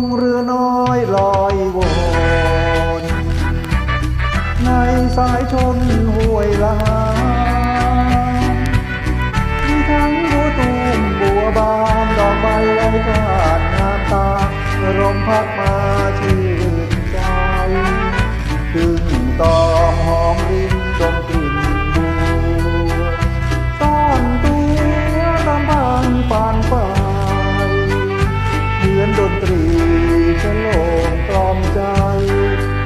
งเรือน้อยลอยวนในสายชนห้วยลามีทั้งบัวตูมบัวบานดอกใบไร้กาดงาตาลมพัดมาชื่นใจตึงตอมหอมริมดมกลิ่นบัวต้อนตัวตามบางปานไปเหมือนดนตรี จะโลงกล่อมใจ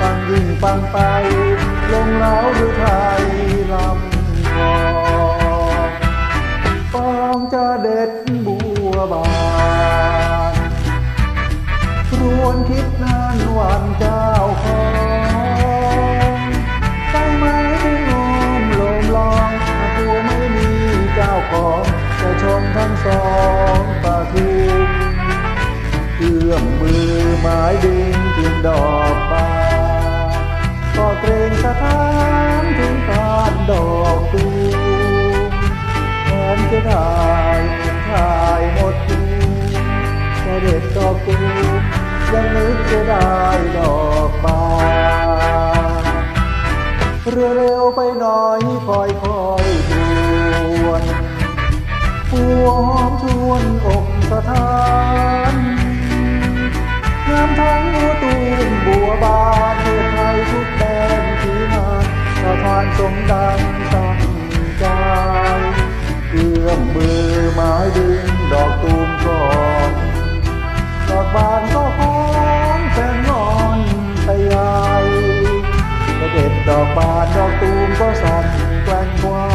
ปังยิ่งปังไป ลงเล้าดูไทยลำคอฟองจะเด็ดบัวบานรวนคิดนานวันใจ ไม้ดินกินดอกบานก็เกรงสะท้านถึงการดอกตูมแทนจะได้ทายหมดทุกแค่เด็ดดอกตูมยังนึกจะได้ดอกบานเรือเร็วไปหน่อยคอยคอยดวนหัวหอมชวนอก บานก็หอมแสนงอนต่ใหญ่แต่เด็ดดอกบานดอกตูมก็สั่นแกล้งไว้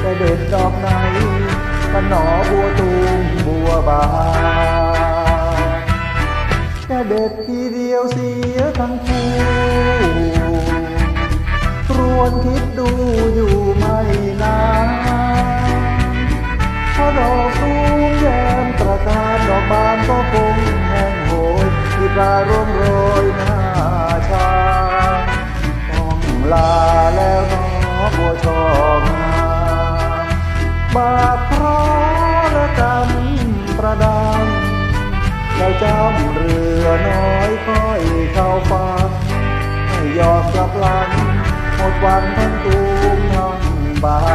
แต่เด็ดดอกไหนมันหนอบัวตูมบัวบานแค่เด็ดทีเดียวเสียทั้งคู่ครวนคิดดูอยู่ไม่ เพราะระกำประดังเราจำเรือน้อยค่อยเข้าฟ้าให้ยอมกลับหลังหมดวันทั้งตูมทั้งบา